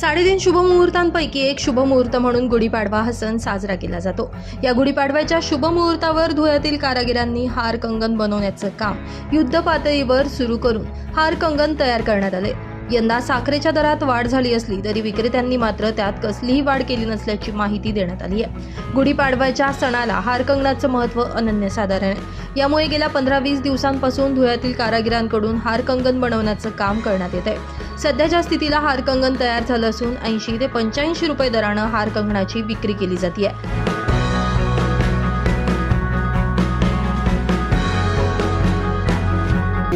साडेतीन शुभमुहूर्तांपैकी एक शुभमुहूर्त म्हणून गुढीपाडवा हा सण साजरा केला जातो. या गुढीपाडव्याच्या शुभमुहूर्तावर धुळ्यातील कारागिरांनी हार कंगन बनवण्याचं काम युद्ध पातळीवर सुरू करून हार कंगन तयार करण्यात आले. यंदा साखरेच्या दरात वाढ झाली असली तरी विक्रेत्यांनी मात्र त्यात कसलीही वाढ केली नसल्याची माहिती देण्यात आली आहे. गुढीपाडव्याच्या सणाला हार कंगनाचं महत्त्व अनन्यसाधारण आहे. यामुळे गेल्या पंधरा वीस दिवसांपासून धुळ्यातील कारागिरांकडून हार कंगन बनवण्याचं काम करण्यात येत आहे सध्याच्या स्थितीला हार कंगन तयार झालं असून ऐंशी ते पंच्याऐंशी रुपये दरानं हार कंगणाची विक्री केली जाते आहे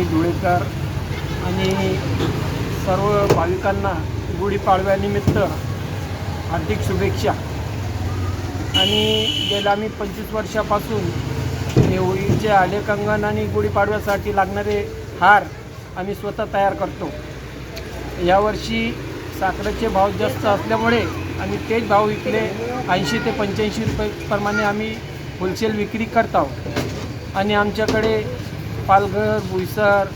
धुळेकर आणि सर्व भाविकांना गुढीपाडव्यानिमित्त हार्दिक शुभेच्छा. आणि गेल्या आम्ही पंचवीस वर्षापासून हे होळीचे आले आणि गुढीपाडव्यासाठी लागणारे हार आम्ही स्वतः तयार करतो. यावर्षी साखरेचे भाव जास्त असल्यामुळे आम्ही तेच भाव विकले. ऐंशी ते पंच्याऐंशी रुपयेप्रमाणे आम्ही होलसेल विक्री करत आहोत. आणि आमच्याकडे पालघर भुईसर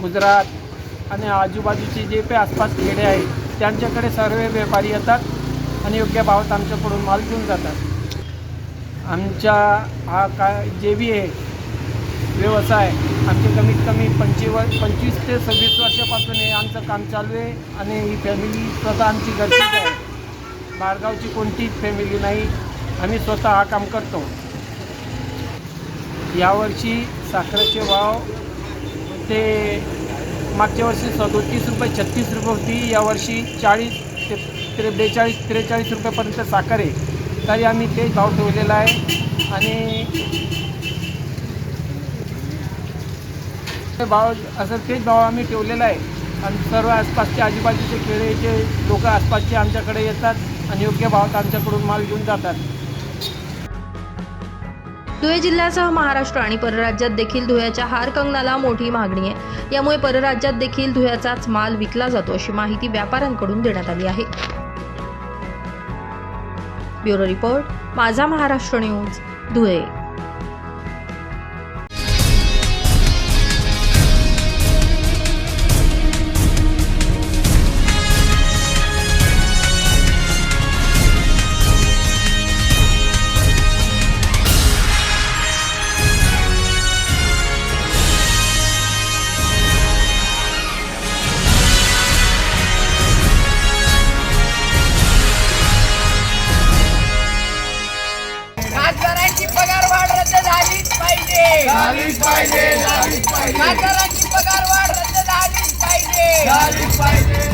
गुजरात आणि आजूबाजूचे जे काही आसपास खेडे आहेत त्यांच्याकडे सर्व व्यापारी येतात आणि योग्य भावात आमच्याकडून माल घेऊन जातात. आमच्या हा काय जे बी आहे व्यवसाय आमचे कमीत कमी पंचवी पंचवीस ते सव्वीस वर्षापासून हे आमचं काम चालू आहे आणि ही फॅमिली स्वतः आमची गरजेची आहे. बारगावची कोणतीच फॅमिली नाही आम्ही स्वतः हा काम करतो. यावर्षी साखरेचे भाव ते मागच्या वर्षी सदोतीस रुपये छत्तीस रुपये होती. यावर्षी चाळीस ते त्रे बेचाळीस त्रेचाळीस रुपयेपर्यंत साखर आहे. तरी आम्ही तेच भाव ठेवलेला आहे. आणि ते भाव असं तेच भाव आम्ही ठेवलेला आहे. आणि सर्व आसपासचे आजूबाजूचे खेळेचे लोक आसपासचे आमच्याकडे येतात आणि योग्य भावात आमच्याकडून माल घेऊन जातात. धुळे जिल्ह्यासह महाराष्ट्र आणि परराज्यात देखील धुळ्याच्या हार कंगनाला मोठी मागणी आहे. यामुळे परराज्यात देखील धुळ्याचाच माल विकला जातो अशी माहिती व्यापाऱ्यांकडून देण्यात आली आहे. ब्युरो रिपोर्ट माझा महाराष्ट्र न्यूज धुळे. खासदारांची पगार वाढ रद्द झालीच पाहिजे झालीच पाहिजे.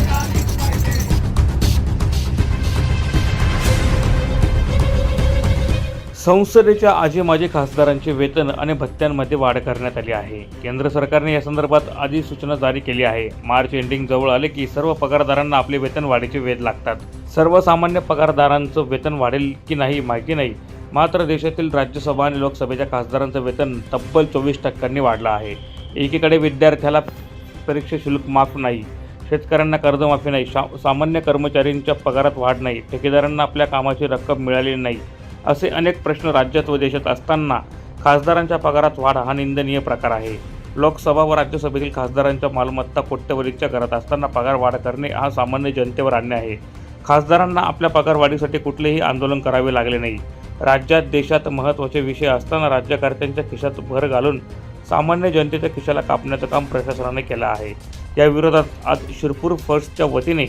संसदेच्या आजी माजी खासदारांचे वेतन आणि भत्त्यांमध्ये वाढ करण्यात आली आहे. केंद्र सरकारने या संदर्भात अधिसूचना जारी केली आहे. मार्च एंडिंग जवळ आले की सर्व पगारदारांना आपले वेतन वाढीचे वेध लागतात. सर्वसामान्य पगारदारांचं वेतन वाढेल की नाही माहिती नाही. मात्र देशातील राज्यसभा आणि लोकसभेच्या खासदारांचं वेतन तब्बल चोवीस टक्क्यांनी वाढलं आहे. एकीकडे विद्यार्थ्याला परीक्षा शुल्क माफ नाही शेतकऱ्यांना कर्जमाफी नाही शा सामान्य कर्मचाऱ्यांच्या पगारात वाढ नाही ठेकेदारांना आपल्या कामाची रक्कम मिळाली नाही असे अनेक प्रश्न राज्यात व देशात असताना खासदारांच्या पगारात वाढ हा निंदनीय प्रकार आहे. लोकसभा व राज्यसभेतील खासदारांच्या मालमत्ता कोट्यवधीच्या घरात असताना पगार वाढ करणे हा सामान्य जनतेवर अन्याय आहे. खासदारांना आपल्या पगारवाढीसाठी कुठलेही आंदोलन करावे लागले नाही. राज्यात देशात महत्त्वाचे विषय असताना राज्यकर्त्यांच्या खिशात भर घालून सामान्य जनतेच्या खिशाला कापण्याचं काम प्रशासनाने केलं आहे. या विरोधात आज शिरपूर फर्स्टच्या वतीने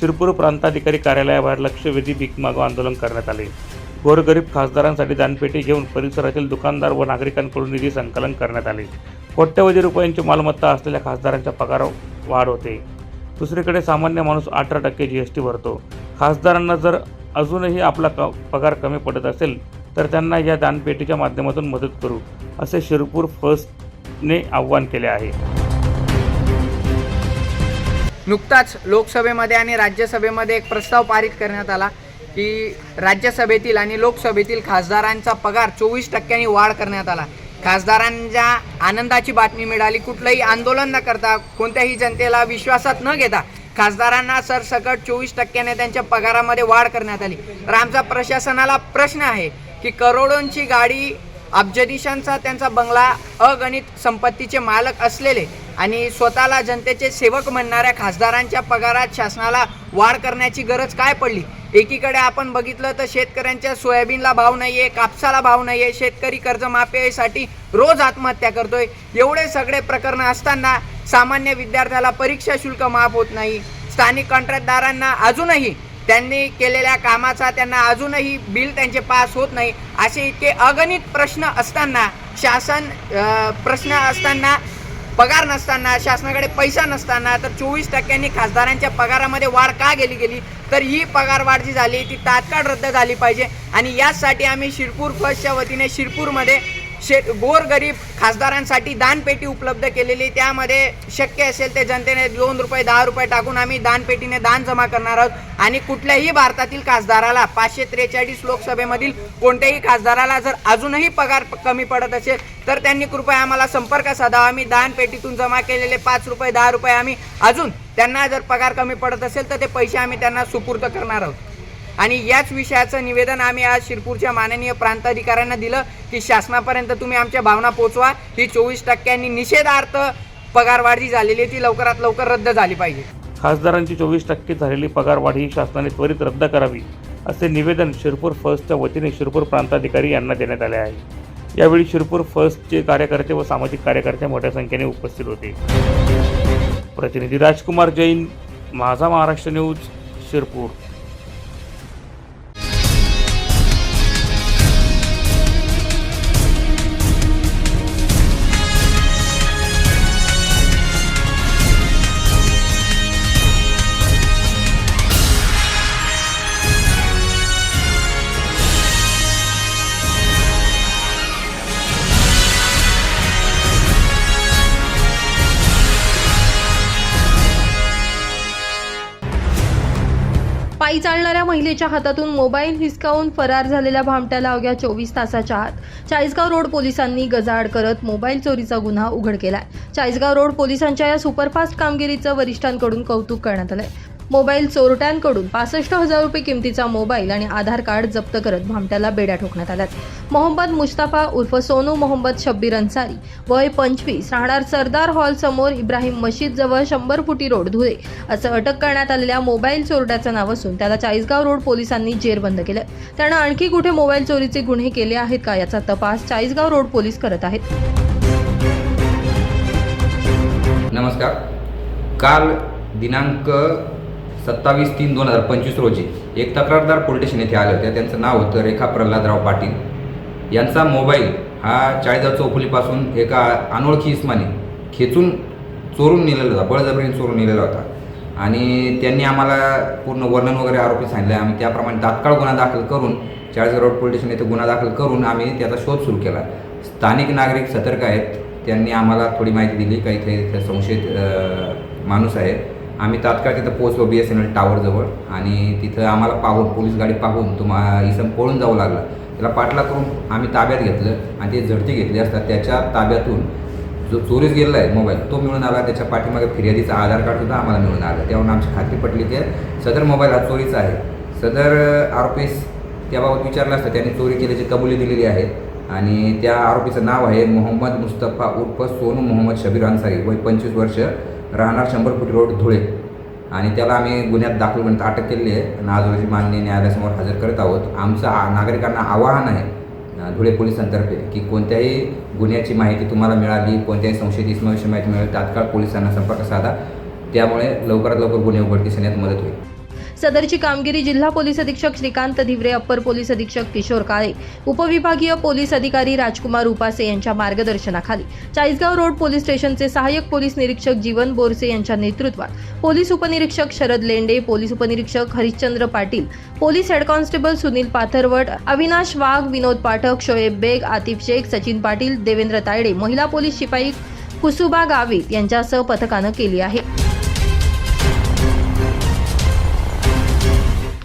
शिरपूर प्रांताधिकारी कार्यालयाबाहेर लक्षवेधी भीक मागो आंदोलन करण्यात आले. गोरगरीब खासदारांसाठी दानपेटी घेऊन परिसरातील दुकानदार व नागरिकांकडून निधी संकलन करण्यात आले. कोट्यवधी रुपयांची मालमत्ता असलेल्या खासदारांच्या पगार वाढ होते. दुसरीकडे सामान्य माणूस अठरा टक्के जी एस टी भरतो. खासदारांना जर अजूनही आपला क पगार कमी पडत असेल तर त्यांना या दानपेटीच्या माध्यमातून मदत करू. असे शिरपूर फर्स्टने आव्हान केले आहे. नुकताच लोकसभेमध्ये आणि राज्यसभेमध्ये एक प्रस्ताव पारित करण्यात आला की राज्यसभेतील आणि लोकसभेतील खासदारांचा पगार चोवीस टक्क्यांनी वाढ करण्यात आला. खासदारांच्या आनंदाची बातमी मिळाली. कुठलंही आंदोलन न करता कोणत्याही जनतेला विश्वासात न घेता खासदारांना सरसकट चोवीस टक्क्याने त्यांच्या पगारामध्ये वाढ करण्यात आली. तर आमचा प्रशासनाला प्रश्न आहे की करोडोंची गाडी अब्जदिशांचा त्यांचा बंगला अगणित संपत्तीचे मालक असलेले आणि स्वतःला जनतेचे सेवक म्हणणाऱ्या खासदारांच्या पगारात शासनाला वाढ करण्याची गरज काय पडली? एकीकडे आपण बघितलं तर शेतकऱ्यांच्या सोयाबीनला भाव नाही आहे कापसाला भाव नाही आहे शेतकरी कर्जमाफीसाठी रोज आत्महत्या करतोय. एवढे सगळे प्रकरणं असताना सामान्य विद्यार्थ्याला परीक्षा शुल्क माफ होत नाही. स्थानिक कॉन्ट्रॅक्टदारांना अजूनही त्यांनी केलेल्या कामाचा त्यांना अजूनही बिल त्यांचे पास होत नाही. असे इतके अगणित प्रश्न असताना शासन प्रश्न असताना पगार नसताना शासनाकडे पैसा नसताना तर चोवीस टक्क्यांनी खासदारांच्या पगारामध्ये वाढ का गेली गेली? तर ही पगार वाढ जी झाली ती तात्काळ रद्द झाली पाहिजे. आणि याचसाठी आम्ही शिरपूर फर्स्टच्या वतीने शिरपूरमध्ये शे गोरगरीब खासदारांसाठी दानपेटी उपलब्ध केलेली त्यामध्ये शक्य असेल ते जनतेने दोन रुपये दहा रुपये टाकून आम्ही दानपेटीने दान जमा करणार आहोत. आणि कुठल्याही भारतातील खासदाराला पाचशे त्रेचाळीस लोकसभेमधील कोणत्याही खासदाराला जर अजूनही पगार कमी पडत असेल तर त्यांनी कृपया आम्हाला संपर्क साधावा. आम्ही दानपेटीतून जमा केलेले पाच रुपये दहा रुपये आम्ही अजून त्यांना जर पगार कमी पडत असेल तर ते पैसे आम्ही त्यांना सुपूर्द करणार आहोत. आणि याच विषयाचं निवेदन आम्ही आज शिरपूरच्या माननीय प्रांताधिकाऱ्यांना दिलं की शासनापर्यंत तुम्ही आमच्या भावना पोचवा. ही चोवीस टक्क्यांनी निषेधार्थ पगारवाढी झालेली आहे. ती लवकरात लवकर रद्द झाली पाहिजे. खासदारांची चोवीस टक्के झालेली पगारवाढ ही शासनाने त्वरित रद्द करावी असे निवेदन शिरपूर फर्स्टच्या वतीने शिरपूर प्रांताधिकारी यांना देण्यात आले आहे. यावेळी शिरपूर फर्स्टचे कार्यकर्ते व सामाजिक कार्यकर्ते मोठ्या संख्येने उपस्थित होते. प्रतिनिधी राजकुमार जैन माझा महाराष्ट्र न्यूज शिरपूर. महिलेच्या हातातून मोबाईल हिसकावून फरार झालेल्या भामट्याला अवघ्या चोवीस तासाच्या आत. चाळीसगाव रोड पोलिसांनी गजाआड करत मोबाईल चोरीचा गुन्हा उघड केलाय. चाळीसगाव रोड पोलिसांच्या या सुपरफास्ट कामगिरीचं वरिष्ठांकडून कौतुक करण्यात आलंय. मोबाईल चोरट्यांकडून पासष्ट हजार रुपये किमतीचा मोबाईल आणि आधार कार्ड जप्त करत भामट्याला बेड्या ठोकण्यात आल्यात. मोहम्मद मुस्ताफा उर्फ सोनू मोहम्मद शब्बीर अन्सारी वय पंचवीस राहणार सरदार हॉल समोर इब्राहिम मशीद जवळ शंभर फुटी रोड धुळे असं अटक करण्यात आलेल्या मोबाईल चोरट्याचं नाव असून त्याला चाळीसगाव रोड पोलिसांनी जेरबंद केलं. त्यानं आणखी कुठे मोबाईल चोरीचे गुन्हे केले आहेत का याचा तपास चाळीसगाव रोड पोलीस करत आहेत. नमस्कार. काल दिनांक सत्तावीस तीन दोन हजार पंचवीस रोजी एक तक्रारदार पोलीस स्टेशन येथे आले होते. त्यांचं नाव होतं रेखा प्रल्हादराव पाटील. यांचा मोबाईल हा चाळीसगाव चौफुलीपासून एका अनोळखी इस्माने खेचून चोरून नेलेला होता. बळजबरीने चोरून नेलेला होता. आणि त्यांनी आम्हाला पूर्ण वर्णन वगैरे आरोपी सांगितलं. आम्ही त्याप्रमाणे तात्काळ गुन्हा दाखल करून चाळीसगाव रोड पोलीस स्टेशन येथे गुन्हा दाखल करून आम्ही त्याचा शोध सुरू केला. स्थानिक नागरिक सतर्क आहेत. त्यांनी आम्हाला थोडी माहिती दिली. काही इथे संशयित माणूस आहेत. आम्ही तात्काळ तिथं पोहोचलो बी एस एन एल टावरजवळ आणि तिथं आम्हाला पाहून पोलीस गाडी पाहून तुम्हा इसम पळून जावं लागलं. त्याला पाठला करून आम्ही ताब्यात घेतलं आणि ते झडती घेतली असता त्याच्या ताब्यातून जो चोरीस गेलेला आहे मोबाईल तो मिळून आला. त्याच्या पाठीमागे फिर्यादीचा आधार कार्डसुद्धा आम्हाला मिळून आलं. त्यावरून आमची खात्री पटली की सदर मोबाईल हा चोरीचा आहे. सदर आरोपीस त्याबाबत विचारलं असतं त्यांनी चोरी केल्याची कबुली दिलेली आहे आणि त्या आरोपीचं नाव आहे मोहम्मद मुस्तफा उर्फ सोनू मोहम्मद शबीर अन्सारी. वय पंचवीस वर्ष. राहणार शंभर फूट रोड धुळे. आणि त्याला आम्ही गुन्ह्यात दाखल करण्यात अटक केलेली आहे. आणि आज रोजी माननीय न्यायालयासमोर हजर करत आहोत. आमचं आ- नागरिकांना आवाहन आहे धुळे पोलिसांतर्फे की कोणत्याही गुन्ह्याची माहिती तुम्हाला मिळाली कोणत्याही संशयित इसमाविषयी माहिती मिळाली तात्काळ पोलिसांना संपर्क साधा. त्यामुळे लवकरात लवकर गुन्हे उघडकीस येण्यात मदत होईल. सदरची कामगिरी जिल्हा पोलीस अधीक्षक श्रीकांत धिवरे अप्पर पोलीस अधीक्षक किशोर काळे उपविभागीय पोलीस अधिकारी राजकुमार उपासे यांच्या मार्गदर्शनाखाली चाळीसगाव रोड पोलीस स्टेशनचे सहाय्यक पोलीस निरीक्षक जीवन बोरसे यांच्या नेतृत्वात पोलीस उपनिरीक्षक शरद लेंडे पोलीस उपनिरीक्षक Harishchandra Patil police head constable Sunil Pathrawat Avinash Wagh Vinod Pathak Shoaib Baig Atif Shaikh Sachin Patil Devendra Tayde महिला पोलीस शिपाई कुसुबा गावित यांच्यासह पथकानं केली आहे.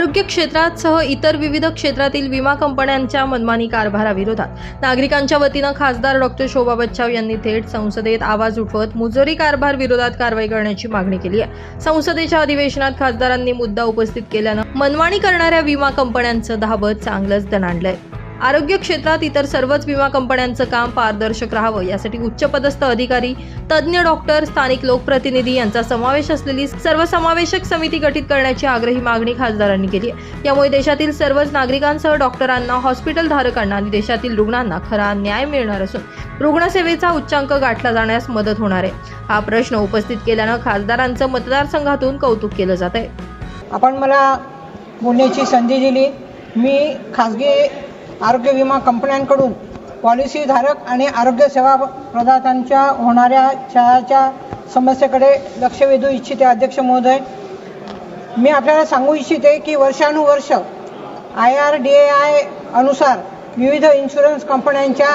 आरोग्य क्षेत्रात सह इतर विविध क्षेत्रातील विमा कंपन्यांच्या मनमानी कारभाराविरोधात. नागरिकांच्या वतीनं खासदार डॉक्टर शोभा बच्चाव यांनी थेट संसदेत आवाज उठवत मुजोरी कारभार विरोधात कारवाई करण्याची मागणी केली आहे. संसदेच्या अधिवेशनात खासदारांनी मुद्दा उपस्थित केल्यानं मनमानी करणाऱ्या विमा कंपन्यांचं धाबत चांगलंच दणाणलंय. आरोग्य क्षेत्रात इतर सर्वच विमा कंपन्यांचं काम पारदर्शक राहावं यासाठी उच्चपदस्थ अधिकारी तज्ज्ञ डॉक्टर स्थानिक लोकप्रतिनिधी यांचा समावेश असलेली सर्वसमावेशक समिती गठीत करण्याची आग्रही मागणी खासदारांनी केली आहे. यामुळे देशातील सर्वच नागरिकांसह डॉक्टरांना हॉस्पिटल धारकांना आणि देशातील रुग्णांना खरा न्याय मिळणार असून रुग्णसेवेचा उच्चांक गाठला जाण्यास मदत होणार आहे. हा प्रश्न उपस्थित केल्यानं खासदारांचं मतदारसंघातून कौतुक केलं जात आहे. आपण मला बोलण्याची संधी दिली. मी खासगी आरोग्य विमा कंपन्यांकडून पॉलिसीधारक आणि आरोग्य सेवा प्रदात्यांच्या होणाऱ्या छायाच्या समस्येकडे लक्ष वेधू इच्छिते अध्यक्ष महोदय. मी आपल्याला सांगू इच्छिते की वर्षानुवर्ष I R D A I अनुसार विविध इन्शुरन्स कंपन्यांच्या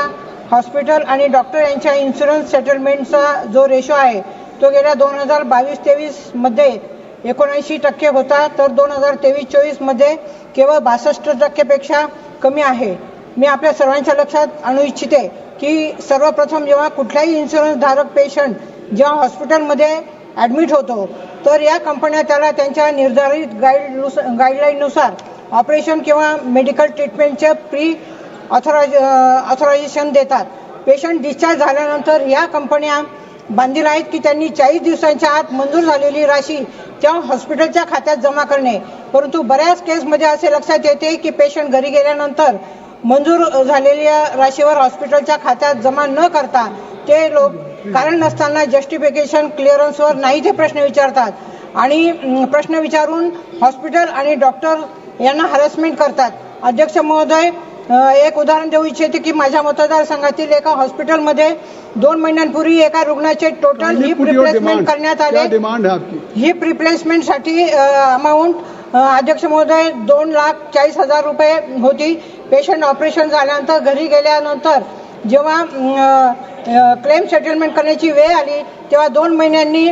हॉस्पिटल आणि डॉक्टर यांच्या इन्शुरन्स सेटलमेंटचा जो रेशो आहे तो गेल्या दोन हजार बावीस तेवीसमध्ये एकोणऐंशी टक्के होता. तर दोन हजार तेवीस चोवीसमध्ये केवळ बासष्ट टक्केपेक्षा कमी आहे. मी आपल्या सर्वांच्या लक्षात आणू इच्छिते की सर्वप्रथम जेव्हा कुठलाही इन्शुरन्स धारक पेशंट जेव्हा हॉस्पिटलमध्ये ॲडमिट होतो तर या कंपन्या त्याला त्यांच्या निर्धारित गाईड गाईडलाईननुसार ऑपरेशन किंवा मेडिकल ट्रीटमेंटचे प्री ऑथरायझ ऑथरायझेशन देतात. पेशंट डिस्चार्ज झाल्यानंतर या कंपन्या बांधील आहेत की त्यांनी चाळीस दिवसांच्या आत मंजूर झालेली राशी त्या हॉस्पिटलच्या खात्यात जमा करणे. परंतु बऱ्याच केसमध्ये असे लक्षात येते की पेशंट घरी गेल्यानंतर मंजूर झालेल्या राशीवर हॉस्पिटलच्या खात्यात जमा न करता ते लोक कारण नसताना जस्टिफिकेशन क्लिअरन्सवर नाही ते प्रश्न विचारतात. आणि प्रश्न विचारून हॉस्पिटल आणि डॉक्टर यांना हॅरेसमेंट करतात. अध्यक्ष महोदय एक उदाहरण देऊ इच्छिते की माझ्या मतदारसंघातील एका हॉस्पिटलमध्ये दोन महिन्यांपूर्वी एका रुग्णाचे टोटल हिप रिप्लेसमेंट करण्यात आले. डिमांड हिप रिप्लेसमेंटसाठी अमाऊंट अध्यक्ष महोदय दोन लाख चाळीस हजार रुपये होती. पेशंट ऑपरेशन झाल्यानंतर घरी गेल्यानंतर जेव्हा क्लेम सेटलमेंट करण्याची वेळ आली तेव्हा दोन महिन्यांनी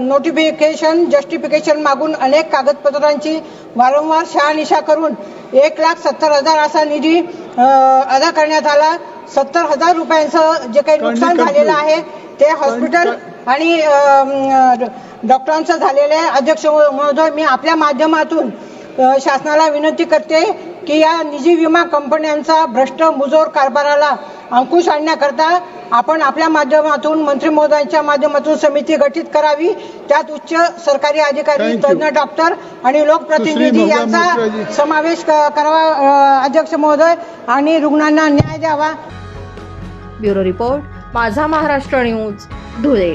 नोटिफिकेशन जस्टिफिकेशन मागून अनेक कागदपत्रांची वारंवार शहानिशा करून एक लाख सत्तर हजार असा निधी अदा करण्यात आला. सत्तर हजार रुपयांचं जे काही नुकसान झालेलं आहे ते हॉस्पिटल आणि डॉक्टरांचं झालेलं आहे अध्यक्ष महोदय मी आपल्या माध्यमातून शासनाला विनंती करते की या निजी विमा कंपन्यांचा भ्रष्ट मुजोर कारभाराला अंकुश आणण्याकरता आपण आपल्या माध्यमातून मंत्री महोदयांच्या माध्यमातून समिती गठीत करावी त्यात उच्च सरकारी अधिकारी. तज्ज्ञ डॉक्टर आणि लोकप्रतिनिधी यांचा. समावेश करावा अध्यक्ष महोदय आणि रुग्णांना न्याय द्यावा ब्युरो रिपोर्ट माझा महाराष्ट्र न्यूज धुळे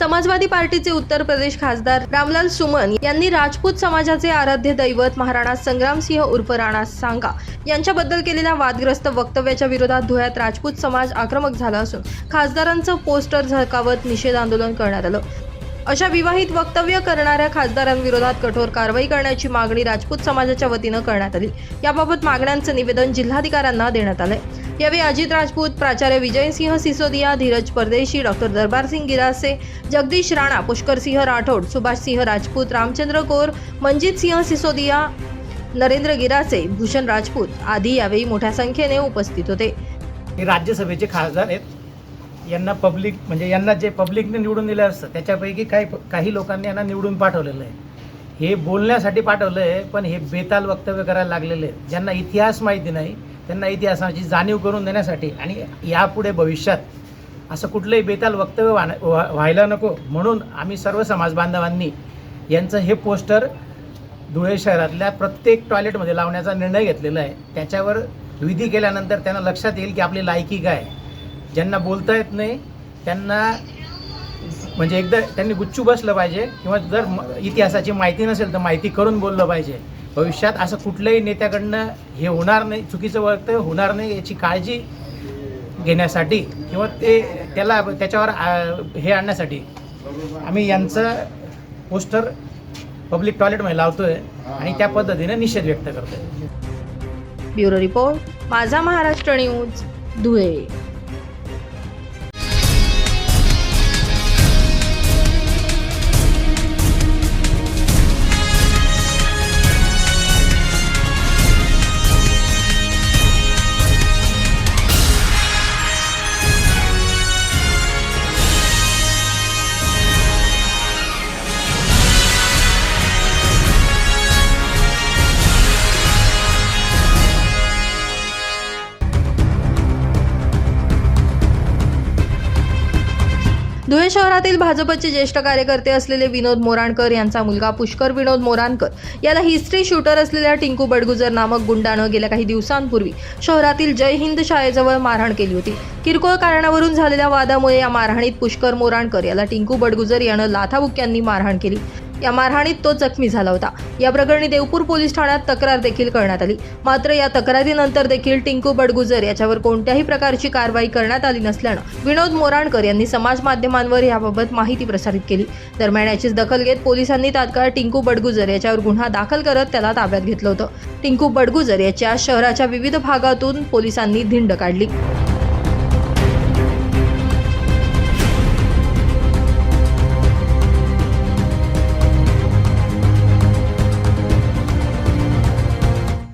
समाजवादी पार्टीचे उत्तर प्रदेश खासदार रामलाल सुमन यांनी राजपूत समाजाचे आराध्य दैवत महाराणा संग्रामसिंह उर्फ राणा सांगा यांच्याबद्दल केलेल्या वादग्रस्त वक्तव्याच्या विरोधात धुळ्यात राजपूत समाज आक्रमक झाला असून खासदारांचं पोस्टर झळकावत निषेध आंदोलन करण्यात आलं. अशा विवाहित वक्तव्य करणाऱ्या खासदारांविरोधात कठोर कारवाई करण्याची मागणी राजपूत समाजाच्या वतीनं करण्यात आली. याबाबत मागण्यांचं निवेदन जिल्हाधिकाऱ्यांना देण्यात आलंय. यावेळी अजित राजपूत प्राचार्य विजयसिंह सिसोदिया धीरज परदेशी डॉक्टर दरबारसिंग गिरासे जगदीश राणा पुष्करसिंह राठोड सुभाषसिंह राजपूत रामचंद्र कोर मनजितसिंह सिसोदिया नरेंद्र गिरासे भूषण राजपूत आदी यावेळी मोठ्या संख्येने उपस्थित होते. हे राज्यसभेचे खासदार आहेत. यांना पब्लिक म्हणजे यांना जे पब्लिकने निवडून दिलं असतं त्याच्यापैकी काही काही लोकांनी यांना निवडून पाठवलेलं आहे. हे बोलण्यासाठी पाठवलं आहे पण हे बेताल वक्तव्य करायला लागलेले आहेत. ज्यांना इतिहास माहिती नाही त्यांना इतिहासाची जाणीव करून देण्यासाठी आणि यापुढे भविष्यात असं कुठलंही बेताल वक्तव्य व्हा व्हायला नको. म्हणून आम्ही सर्व समाज बांधवांनी यांचं हे पोस्टर धुळे शहरातल्या प्रत्येक टॉयलेटमध्ये लावण्याचा निर्णय घेतलेला आहे. त्याच्यावर विधी केल्यानंतर त्यांना लक्षात येईल की आपली लायकी काय ज्यांना बोलता येत नाही त्यांना म्हणजे एकदा त्यांनी गुच्चू बसलं पाहिजे किंवा जर म- इतिहासाची माहिती नसेल तर माहिती करून बोललं पाहिजे. भविष्यात असं कुठल्याही नेत्याकडनं हे होणार नाही चुकीचं वर्तव्य होणार नाही याची काळजी घेण्यासाठी किंवा ते त्याला त्याच्यावर आ, हे आणण्यासाठी आम्ही यांचं पोस्टर पब्लिक टॉयलेटमध्ये लावतोय आणि त्या पद्धतीने निषेध व्यक्त करतोय. ब्युरो रिपोर्ट माझा महाराष्ट्र न्यूज धुळे. धुळे शहरातील भाजपचे ज्येष्ठ कार्यकर्ते असलेले विनोद मोराणकर यांचा मुलगा पुष्कर विनोद मोराणकर याला हिस्ट्री शूटर असलेल्या टिंकू बडगुजर नामक गुंडानं गेल्या काही दिवसांपूर्वी शहरातील जय हिंद शाळेजवळ मारहाण केली होती. किरकोळ कारणावरून झालेल्या वादामुळे या मारहाणीत पुष्कर मोराणकर याला टिंकू बडगुजर यानं लाथाबुक्यांनी मारहाण केली. या मारहाणीत तो जखमी झाला होता. या प्रकरणी देवपूर पोलीस ठाण्यात तक्रार देखील करण्यात आली. मात्र या तक्रारीनंतर देखील टिंकू बडगुजर याच्यावर कोणत्याही प्रकारची कारवाई करण्यात आली नसल्यानं विनोद मोराणकर यांनी समाज माध्यमांवर याबाबत माहिती प्रसारित केली. दरम्यान याचीच दखल घेत पोलिसांनी तात्काळ टिंकू बडगुजर याच्यावर गुन्हा दाखल करत त्याला ताब्यात घेतलं होतं. टिंकू बडगुजर याच्या शहराच्या विविध भागातून पोलिसांनी धिंड काढली.